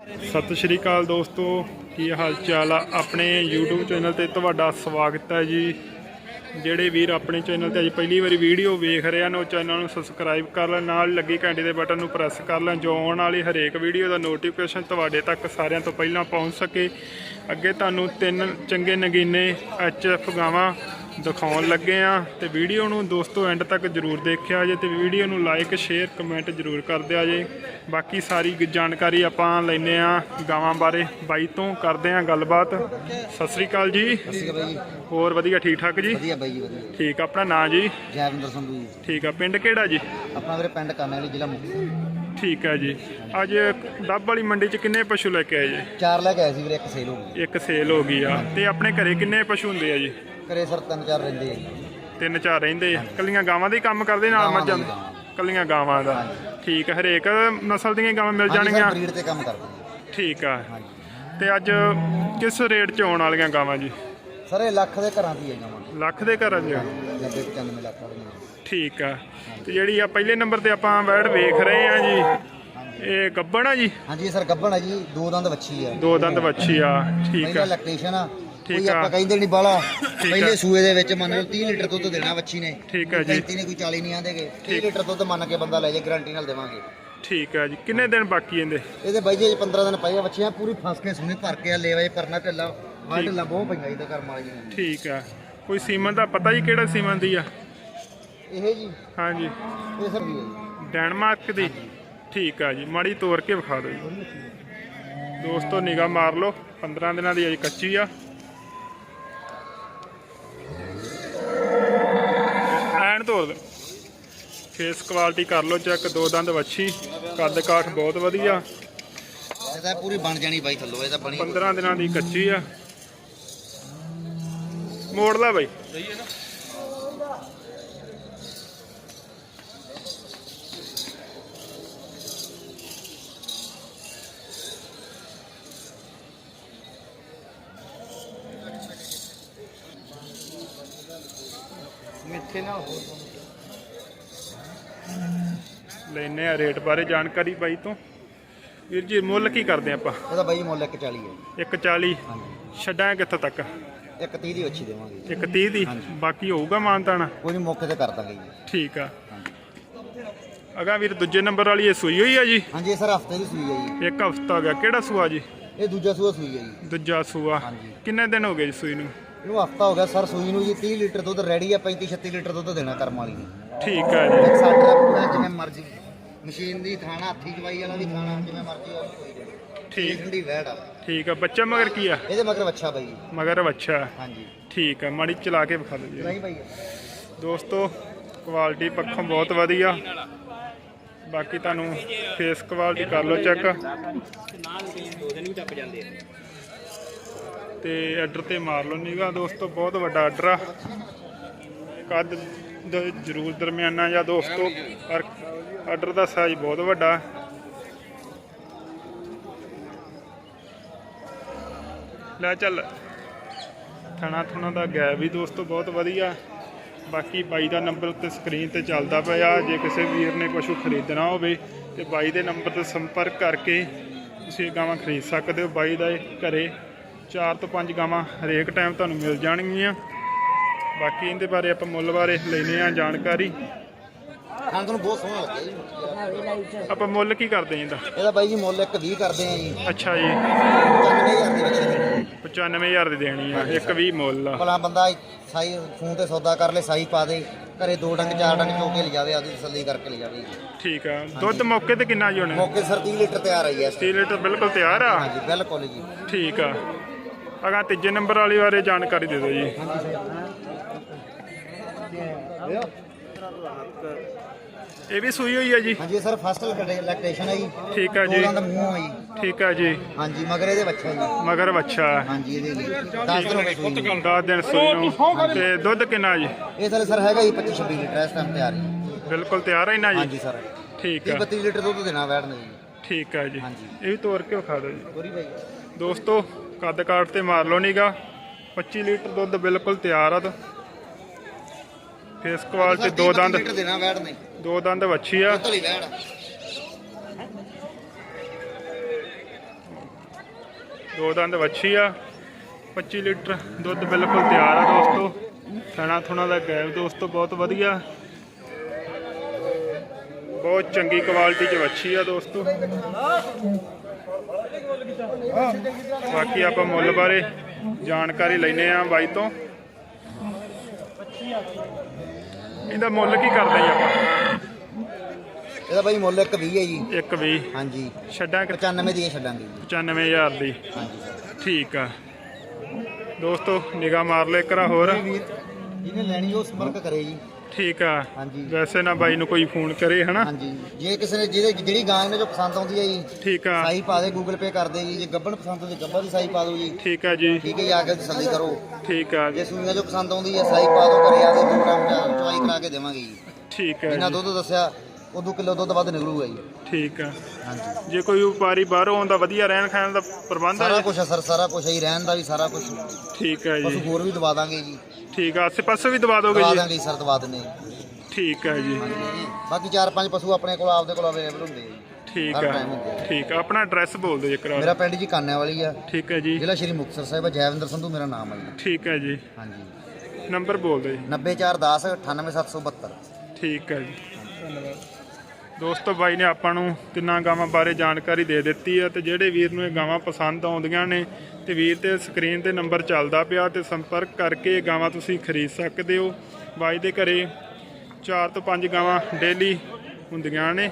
ਸਤਿ ਸ਼੍ਰੀ ਅਕਾਲ ਦੋਸਤੋ, ਕੀ ਹਾਲ ਚਾਲ ਆ ਆਪਣੇ YouTube ਚੈਨਲ ਤੇ ਤੁਹਾਡਾ ਸਵਾਗਤ ਹੈ ਜੀ। ਜਿਹੜੇ ਵੀਰ ਆਪਣੇ ਚੈਨਲ ਤੇ ਅੱਜ ਪਹਿਲੀ ਵਾਰੀ ਵੀਡੀਓ ਵੇਖ ਰਹੇ ਹਨ, ਉਹ ਚੈਨਲ ਨੂੰ ਸਬਸਕ੍ਰਾਈਬ ਕਰ ਲੈਣ, ਨਾਲ ਲੱਗੀ ਘੰਟੀ ਦੇ ਬਟਨ ਨੂੰ ਪ੍ਰੈਸ ਕਰ ਲੈਣ, ਜੋ ਆਉਣ ਵਾਲੀ ਹਰੇਕ ਵੀਡੀਓ ਦਾ ਨੋਟੀਫਿਕੇਸ਼ਨ ਤੁਹਾਡੇ ਤੱਕ ਸਾਰਿਆਂ ਤੋਂ ਪਹਿਲਾਂ ਪਹੁੰਚ ਸਕੇ। ਅੱਗੇ ਤੁਹਾਨੂੰ ਤਿੰਨ ਚੰਗੇ ਨਗੀਨੇ ਐਚਐਫ ਗਾਵਾਂ ਦਿਖਾਉਣ ਲੱਗੇ ਆ ਤੇ ਵੀਡੀਓ ਨੂੰ ਦੋਸਤੋ ਐਂਡ ਤੱਕ ਜਰੂਰ ਦੇਖਿਆ ਜੇ ਤੇ ਵੀਡੀਓ ਨੂੰ ਲਾਈਕ ਸ਼ੇਅਰ ਕਮੈਂਟ ਜਰੂਰ ਕਰ ਦਿਆ ਜੇ। ਬਾਕੀ ਸਾਰੀ ਜਾਣਕਾਰੀ ਆਪਾਂ ਲੈਨੇ ਆ ਗਾਵਾਂ ਬਾਰੇ। ਬਾਈ ਤੋਂ ਕਰਦੇ ਆ ਗੱਲਬਾਤ। ਸਤਿ ਸ੍ਰੀ ਅਕਾਲ ਜੀ। ਹੋਰ ਵਧੀਆ ਠੀਕ ਠਾਕ ਜੀ? ਵਧੀਆ ਬਾਈ ਜੀ ਵਧੀਆ। ਠੀਕ ਆ, ਆਪਣਾ ਨਾਂ ਜੀ? ਜੈਵਿੰਦਰ ਸੰਧੂ ਜੀ। ਠੀਕ ਆ ਪਿੰਡ ਕਿਹੜਾ ਜੀ? ਆਪਣਾ ਵੀਰੇ ਪਿੰਡ ਕਾਨੇ ਵਾਲੀ ਜ਼ਿਲ੍ਹਾ ਮੁਕਤਸਰ। ਠੀਕ ਆ ਜੀ। ਅੱਜ ਡੱਬ ਵਾਲੀ ਮੰਡੀ 'ਚ ਕਿੰਨੇ ਪਸ਼ੂ ਲੈ ਕੇ ਆਏ ਜੀ? ਚਾਰ ਲੈ ਕੇ ਆਏ ਸੀ ਵੀਰੇ ਇੱਕ ਸੇਲ ਹੋ ਗਈ। ਇੱਕ ਸੇਲ ਹੋ ਗਈ ਆ। ਤੇ ਆਪਣੇ ਘਰੇ ਕਿੰਨੇ ਪਸ਼ੂ ਹੁੰਦੇ ਆ ਜੀ? ਘਰੇ ਸਰ ਤਿੰਨ ਚਾਰ ਰਹਿੰਦੇ ਆ। ਤਿੰਨ ਚਾਰ ਰਹਿੰਦੇ ਆ। ਕੱਲੀਆਂ ਗਾਵਾਂ ਦੇ ਹੀ ਕੰਮ ਕਰਦੇ ਨਾਲ ਗਾਵਾਂ ਮੱਝਾਂ ਦੇ। ਕੱਲੀਆਂ ਗਾਵਾਂ ਦਾ। ਠੀਕ ਆ, ਹਰੇਕ ਨਸਲ ਦੀਆਂ ਗਾਵਾਂ ਮਿਲ ਹਾਂਜੀ ਜਾਣਗੀਆਂ? ਬਰੀਡ ਤੇ ਕੰਮ ਕਰਦੇ ਠੀਕ ਆ। ਤੇ ਅੱਜ ਕਿਸ ਰੇਟ 'ਚ ਆਉਣ ਵਾਲੀਆਂ ਗਾਵਾਂ ਜੀ? ਸਰ ਇਹ ਲੱਖ ਦੇ ਘਰਾਂ ਦੀ ਆਈਆਂ ਵਾ ਲੱਖ ਦੇ ਘਰਾਂ 'ਚ? 90 95 ਲੱਖ ਵਾਲੀਆਂ। ਠੀਕ ਆ। ਤੇ ਜਿਹੜੀ ਆ ਪਹਿਲੇ ਨੰਬਰ ਤੇ ਆਪਾਂ ਵੈੜ ਵੇਖ ਰਹੇ ਆ ਜੀ ਇਹ ਗੱਬਣ ਆ ਜੀ? ਹਾਂਜੀ ਸਰ ਗੱਭਣ ਆ ਜੀ ਦੋ ਦੰਦ ਵੱਛੀ ਆ। ਦੋ ਦੰਦ ਵੱਛੀ ਆ। ਠੀਕ ਪਹਿਲਾ ਆ ਲੈਕਟੇਸ਼ਨ ਆ ਕੋਈ ਆ। ਆਪਾਂ ਕਹਿੰਦੇ ਨਹੀਂ ਬਾਲਾ ਆ। ਪਹਿਲੇ ਸੂਏ ਦੇ ਵਿੱਚ ਮੰਨ ਲਓ 30 ਲੀਟਰ ਦੁੱਧ ਦੇਣਾ ਵੱਛੀ ਨੇ। ਠੀਕ ਆ ਜੀ। 35 ਨੇ ਕੋਈ 40 ਨਹੀਂ ਆਂਦੇਗੇ। 30 ਲੀਟਰ ਦੁੱਧ ਮੰਨ ਕੇ ਬੰਦਾ ਲੈ ਜੇ ਗਾਰੰਟੀ ਨਾਲ ਦੇਵਾਂਗੇ। ਠੀਕ ਆ ਜੀ। ਕਿੰਨੇ ਦਿਨ ਬਾਕੀ ਇਹਦੇ? ਇਹਦੇ ਬਾਈ ਜੀ 15 ਦਿਨ ਪਏ ਆ ਬੱਚੀਆਂ ਪੂਰੀ ਫਸ ਕੇ ਸੁਣੀ ਭਰ ਕੇ ਆ ਲੈਵਾ ਪਰਨਾ ਢਿੱਲਾ। ਆ ਢਿੱਲਾ ਬਹੁਤ ਪਈਆਂ ਇਹਦਾ ਘਰ ਮਾਲੀ ਨੇ। ਠੀਕ ਆ। ਕੋਈ ਸੀਮਨ ਦਾ ਪਤਾ ਜੀ ਕਿਹੜਾ ਸੀਮਨ ਦੀ ਆ? ਇਹ ਜੀ। ਹਾਂਜੀ। ਇਹ ਸਰ ਵੀ ਹੈ ਜੀ। ਡੈਨਮਾਰਕ ਦੀ? ਠੀਕ ਆ ਜੀ। ਮਾੜੀ ਤੋੜ ਕੇ ਵਿਖਾ ਦਿਓ ਜੀ। ਦੋਸਤੋ ਨਿਗਾਹ ਮਾਰ ਲਓ। 15 ਦਿਨਾਂ ਦੀ ਅਜੇ ਕੱਚੀ ਆ। ਐਨ ਤੋੜ ਦੇ ਫੇਸ ਕੁਆਲਿਟੀ ਕਰ ਲਓ ਚੈੱਕ ਦੋ ਦੰਦ ਵੱਛੀ ਕੱਦ ਕਾਠ ਬਹੁਤ ਵਧੀਆ। ਇਹ ਤਾਂ ਪੂਰੀ ਬਣ ਜਾਣੀ ਬਾਈ ਥੱਲੋਂ ਇਹ ਤਾਂ ਬਣੀ 15 ਦਿਨਾਂ ਦੀ ਕੱਚੀ ਆ। ਮੋੜ ਲੈ ਬਾਈ। ਮਿੱਠੇ ਨਾਲ ਹੋ ਲੈਨੇ ਆ ਰੇਟ ਬਾਰੇ ਜਾਣਕਾਰੀ ਬਾਈ ਤੋਂ। ਵੀਰ ਜੀ ਮੁੱਲ ਕੀ ਕਰਦੇ ਆਪਾਂ? ਇਹਦਾ ਬਾਈ ਮੁੱਲ 140 ਹੈ। 140 ਹਾਂਜੀ। ਛੱਡਾਂ ਕਿੱਥੋਂ ਤੱਕ? ਇੱਕ 30 ਦੀ ਅੱਛੀ ਦੇਵਾਂਗੇ। ਜੀ। 130 ਦੀ? ਬਾਕੀ ਹੋਊਗਾ ਮਾਨਤਾਣਾ ਕੋਈ ਨਹੀਂ ਮੌਕੇ ਤੇ ਕਰ ਦਾਂਗੇ ਜੀ। ਠੀਕ ਆ। ਹਾਂਜੀ। ਅਗਾ ਵੀਰ ਦੂਜੇ ਨੰਬਰ ਵਾਲੀ ਇਹ ਸੂਈ ਹੋਈ ਆ ਜੀ? ਹਾਂਜੀ ਸਰ ਹਫ਼ਤੇ ਦੀ ਸੂਈ ਹੈ ਜੀ। ਇੱਕ ਹਫਤਾ ਹੋ ਗਿਆ। ਕਿਹੜਾ ਸੂਆ ਜੀ? ਇਹ ਦੂਜਾ ਸੂਆ ਸੂਈ ਹੈ ਜੀ। ਦੂਜਾ ਸੂਆ। ਹਾਂਜੀ। ਕਿੰਨੇ ਦਿਨ ਹੋ ਗਏ ਜੀ ਸੂਈ ਨੂੰ? ਇਹਨੂੰ ਹਫਤਾ ਹੋ ਗਿਆ ਸਰ ਸੂਈ ਨੂੰ ਜੀ 30 ਲੀਟਰ ਦੁੱਧ ਰੈਡੀ ਆ 35 36 ਲੀਟਰ ਦੁੱਧ ਦੇਣਾ ਕਰਮ ਵਾਲੀ ਨੇ। ਠੀਕ ਆ ਜੀ। ਸਾਡੇ ਦਾ ਪੂਰਾ ਜਿਵੇਂ ਮਰਜ਼ੀ ਮਸ਼ੀਨ ਦੀ ਥਾਣਾ ਹੱਥੀ ਜਵਾਈ ਵਾਲਾ ਵੀ ਥਾਣਾ ਜਿਵੇਂ ਮਰਜ਼ੀ ਆ ਕੋਈ ਨਹੀਂ। ਠੀਕ। ਠੰਡੀ ਵੈੜ ਆ। ਠੀਕ ਆ ਬੱਚਾ ਮਗਰ ਕੀ ਆ? ਇਹਦੇ ਮਗਰ ਬੱਚਾ ਬਾਈ ਮਗਰ ਬੱਚਾ ਹਾਂਜੀ। ਠੀਕ ਆ ਮਾੜੀ ਚਲਾ ਕੇ ਵਿਖਾ ਦਿਓ ਜੀ। ਨਹੀਂ ਬਾਈ ਦੋਸਤੋ ਕੁਆਲਿਟੀ ਪੱਖੋਂ ਬਹੁਤ ਵਧੀਆ। ਬਾਕੀ ਤੁਹਾਨੂੰ ਫੇਸ ਕੁਆਲਿਟੀ ਕਰ ਲਓ ਚੈੱਕ ਤੇ ਆਰਡਰ ਤੇ ਮਾਰ ਲਓ ਨਿਗਾ। ਦੋਸਤੋ, ਬਹੁਤ ਵੱਡਾ ਆਰਡਰ ਆ। ਕੱਦ ਦ- ਜ਼ਰੂਰ ਦਰਮਿਆਨਾ ਜਾਂ ਦੋਸਤੋ, ਪਰ ਆਰਡਰ ਦਾ ਸਾਈਜ਼ ਬਹੁਤ ਵੱਡਾ। ਲੈ ਚੱਲ। ਥਣਾ ਥਣਾ ਦਾ ਗੈਪ ਵੀ ਦੋਸਤੋ, ਬਹੁਤ ਵਧੀਆ। ਬਾਕੀ ਬਾਈ ਦਾ ਨੰਬਰ ਉੱਤੇ ਸਕਰੀਨ ਤੇ ਚੱਲਦਾ ਪਿਆ। ਜੇ ਕਿਸੇ ਵੀਰ ਨੇ ਪਸ਼ੂ ਖਰੀਦਣਾ ਹੋਵੇ ਤੇ ਬਾਈ ਦੇ ਨੰਬਰ ਤੇ ਸੰਪਰਕ ਕਰਕੇ ਤੁਸੀਂ ਇਹ ਗਾਵਾਂ ਖਰੀਦ ਸਕਦੇ ਹੋ। ਬਾਈ ਦਾ ਇਹ ਘਰੇ 4 ਤੋਂ 5 ਗਾਵਾਂ ਹਰੇਕ ਟਾਈਮ ਤੁਹਾਨੂੰ ਮਿਲ ਜਾਣਗੀਆਂ। ਬਾਕੀ ਇਹਦੇ ਬਾਰੇ ਆਪਾਂ ਮੁੱਲ ਬਾਰੇ ਲੈਨੇ ਆ ਜਾਣਕਾਰੀ। ਹਾਂ ਤੁਹਾਨੂੰ ਬਹੁਤ ਸੋਹਣਾ ਲੱਗਿਆ ਜੀ। ਆਪਾਂ ਮੁੱਲ ਕੀ ਕਰਦੇ ਹਾਂ ਇਹਦਾ? ਇਹਦਾ ਬਾਈ ਜੀ ਮੁੱਲ ਇੱਕ 20 ਕਰਦੇ ਆ ਜੀ। ਅੱਛਾ ਜੀ। 95000 ਦੇ ਦੇਣੀ। 95000 ਦੀ ਦੇਣੀ ਆ ਇੱਕ 20 ਮੁੱਲ ਆ। ਭਲਾ ਬੰਦਾ ਸਾਈ ਫੋਨ ਤੇ ਸੌਦਾ ਕਰ ਲੈ ਸਾਈ ਪਾ ਦੇ। ਘਰੇ ਦੋ ਡੰਗ ਚਾਰ ਡੰਗ ਚੋ ਕੇ ਲਿਜਾਵੇ ਆਦੀ ਤਸੱਲੀ ਕਰਕੇ ਲਿਜਾਵੇ। ਠੀਕ ਆ। ਦੁੱਧ ਮੌਕੇ ਤੇ ਕਿੰਨਾ ਜੀ ਹੋਣਾ? ਮੌਕੇ ਸਰ 30 ਲੀਟਰ ਤਿਆਰ ਆਈ ਹੈ 3 ਲੀਟਰ ਬਿਲਕੁਲ ਤਿਆਰ ਆ। ਹਾਂਜੀ ਬਿਲਕੁਲ ਜੀ। ਠੀਕ ਆ। ਅਗਾ ਤੀਜੇ ਨੰਬਰ ਵਾਲੀ ਬਾਰੇ ਜਾਣਕਾਰੀ ਦੇ ਦਿਓ ਜੀ। ਇਹ ਵੀ ਸੂਈ ਹੋਈ ਹੈ ਜੀ? ਹਾਂਜੀ ਸਰ ਫਸਟ ਇਲੈਕਟ੍ਰੀਸ਼ਨ ਹੈ ਜੀ। ਠੀਕ ਆ ਜੀ। ਉਹਨਾਂ ਦਾ ਮੂੰਹ ਆ ਜੀ। ਠੀਕ ਆ ਜੀ। ਹਾਂਜੀ ਮਗਰ ਇਹਦੇ ਬੱਚਾ ਜੀ। ਮਗਰ ਬੱਚਾ। ਹਾਂਜੀ ਇਹਦੇ ਜੀ 10 ਦਿਨ ਹੋ ਗਏ ਸੂਈ ਨੂੰ। 10 ਦਿਨ ਸੂਈ ਨੂੰ। ਤੇ ਦੁੱਧ ਕਿੰਨਾ ਜੀ? ਇਹ ਥਲੇ ਸਰ ਹੈਗਾ ਜੀ 25 26 ਲੀਟਰ ਇਸ ਟਾਈਮ ਤਿਆਰ ਹੈ ਬਿਲਕੁਲ ਤਿਆਰ ਹੈ ਨਾ ਜੀ? ਹਾਂਜੀ ਸਰ। ਠੀਕ 30 ਆ 32 ਲੀਟਰ ਦੁੱਧ ਦੇਣਾ ਨੇ ਜੀ। ਠੀਕ ਆ ਜੀ। ਹਾਂਜੀ। ਇਹ ਵੀ ਤੋੜ ਕੇ ਵਿਖਾ ਦਿਓ ਜੀ। ਪੂਰੀ ਦੋਸਤੋ ਕੱਦ ਕਾਟ ਤੇ ਮਾਰ ਲਓ ਨੀਗਾ। 25 ਲੀਟਰ ਦੁੱਧ ਬਿਲਕੁਲ ਤਿਆਰ ਆ ਫੇਸ ਕੁਆਲਿਟੀ ਸਰ, ਦੋ 30 ਦੰਦ। ਦੇਣਾ ਵੈੜ ਦੋ ਦੰਦ ਵੱਛੀ ਆ। ਧਲੀ ਵੈੜ ਦੋ ਦੰਦ ਵੱਛੀ ਆ। 25 ਲੀਟਰ ਦੁੱਧ ਬਿਲਕੁਲ ਤਿਆਰ ਆ ਦੋਸਤੋ। ਥਣਾ ਥੁਣਾ ਦਾ ਗੈਪ ਦੋਸਤੋ ਬਹੁਤ ਵਧੀਆ। ਬਹੁਤ ਚੰਗੀ ਕੁਆਲਿਟੀ ਚ ਵੱਛੀ ਆ ਦੋਸਤੋ। ਬਾਕੀ ਆਪਾਂ ਮੁੱਲ ਬਾਰੇ ਜਾਣਕਾਰੀ ਲੈਨੇ ਆ ਬਾਈ ਤੋਂ। ਇਹਦਾ ਮੁੱਲ ਕੀ ਕਰਦੇ ਜੀ ਆਪਾਂ? ਇਹਦਾ ਬਾਈ ਮੁੱਲ ਇੱਕ 20 ਹੈ ਜੀ। ਇੱਕ ਵੀ ਹਾਂਜੀ। ਛੱਡਾਂ ਕਿ 95 ਦੀਆਂ ਛੱਡਾਂਗੇ ਜੀ। 95000 ਦੀ। ਹਾਂਜੀ। ਠੀਕ ਆ। ਦੋਸਤੋ ਨਿਗਾਹ ਮਾਰ ਲੈ ਕਰਾ ਹੋਰ। ਜਿਹਨੇ ਲੈਣੀ ਉਹ ਸੰਪਰਕ ਕਰੇ ਜੀ। ਠੀਕ ਆ। ਹਾਂਜੀ। ਵੈਸੇ ਨਾ ਬਾਈ ਨੂੰ ਕੋਈ ਫੋਨ ਕਰੇ ਹਨਾ? ਹਾਂਜੀ। ਜੇ ਕਿਸੇ ਨੇ ਜਿਹਦੇ ਜਿਹੜੀ ਗਾਂ ਇਹਨੇ ਜੋ ਪਸੰਦ ਆਉਂਦੀ ਹੈ ਜੀ ਠੀਕ ਆ। ਸਾਈ ਪਾ ਦੇ ਗੂਗਲ ਪੇ ਕਰ ਦੇ ਜੀ। ਜੇ ਗੱਬਣ ਪਸੰਦ ਆਉਂਦੀ ਗੱਬਾ ਦੀ ਸਾਈ ਪਾ ਦਿਓ ਜੀ। ਠੀਕ ਆ ਜੀ। ਠੀਕ ਹੈ ਜੀ ਆ ਕੇ ਤਸੱਲੀ ਕਰੋ। ਠੀਕ ਆ। ਜੇ ਸੂਈਆਂ ਜੋ ਪਸੰਦ ਆਉਂਦੀ ਹੈ ਸਾਈ ਪਾ ਦਿਓ ਘਰੇ ਆ ਕੇ ਦੋ ਚਵਾਈ ਕਰਾ ਕੇ ਦੇਵਾਂਗੇ ਜੀ। ਠੀਕ ਆ ਜਿੰਨਾ ਦੁੱਧ ਦੱਸਿਆ ਉਦੋਂ ਕਿਲੋ ਦੁੱਧ ਵੱਧ ਨਿਕਲੂਗਾ ਜੀ। ਠੀਕ ਆ। ਹਾਂਜੀ। ਜੇ ਕੋਈ ਵਪਾਰੀ ਬਾਹਰੋਂ ਆਉਂਦਾ ਵਧੀਆ ਰਹਿਣ ਖਾਣ ਦਾ ਪ੍ਰਬੰਧ ਸਾਰਾ ਆ ਕੁਝ ਹੈ ਸਰ ਸਾਰਾ ਕੁਝ ਹੈ ਰਹਿਣ ਦਾ ਵੀ ਸਾਰਾ ਕੁਝ ਠੀਕ ਆ ਜੀ। ਹੋਰ ਵੀ ਦਵਾ ਦਾਂਗੇ ਜੀ। ਠੀਕ ਆ ਆਸੇ ਪਾਸੇ ਵੀ ਦਵਾ ਦੋਗੇ ਦਵਾ ਜੀ ਦਾਂਗੇ ਜੀ ਸਰ ਦਵਾ ਦਿੰਨੇ ਜੀ। ਠੀਕ ਆ ਜੀ। ਬਾਕੀ ਚਾਰ ਪੰਜ ਪਸ਼ੂ ਆਪਣੇ ਕੋਲ ਆਪਦੇ ਕੋਲ ਅਵੇਲੇਬਲ ਹੁੰਦੇ ਆ ਜੀ। ਠੀਕ ਹਰ ਆ time ਹੁੰਦੇ ਆ। ਠੀਕ ਆ ਆਪਣਾ ਐਡਰੈਸ ਬੋਲ ਦਿਓ ਜੇਕਰ ਮੇਰਾ ਪਿੰਡ ਜੀ ਕਾਨਿਆਂ ਵਾਲੀ ਆ। ਠੀਕ ਹੈ ਜੀ। ਜ਼ਿਲ੍ਹਾ ਸ਼੍ਰੀ ਮੁਕਤਸਰ ਸਾਹਿਬ ਹੈ ਜੈਵਿੰਦਰ ਸੰਧੂ ਮੇਰਾ ਨਾਮ ਹੈ ਜੀ। ਠੀਕ ਹੈ ਜੀ। ਹਾਂਜੀ। ਨੰਬਰ ਬੋਲ ਦਿਓ ਜੀ। 90410 98772 ਠੀਕ ਹੈ ਜੀ। ਧੰਨਵਾਦ। ਦੋਸਤੋ ਬਾਈ ਨੇ ਆਪਾਂ ਨੂੰ ਤਿੰਨਾਂ ਗਾਵਾਂ ਬਾਰੇ ਜਾਣਕਾਰੀ ਦੇ ਦਿੱਤੀ ਹੈ ਤੇ ਜਿਹੜੇ ਵੀਰ ਨੂੰ ਇਹ ਗਾਵਾਂ ਪਸੰਦ ਆਉਂਦੀਆਂ ਨੇ ਤੇ ਵੀਰ ਤੇ ਸਕਰੀਨ ਤੇ ਨੰਬਰ ਚੱਲਦਾ ਪਿਆ ਤੇ ਸੰਪਰਕ ਕਰਕੇ ਇਹ ਗਾਵਾਂ ਤੁਸੀਂ ਖਰੀਦ ਸਕਦੇ ਹੋ। ਬਾਈ ਦੇ ਘਰੇ 4 ਤੋਂ 5 ਗਾਵਾਂ ਡੇਲੀ ਹੁੰਦੀਆਂ ਨੇ।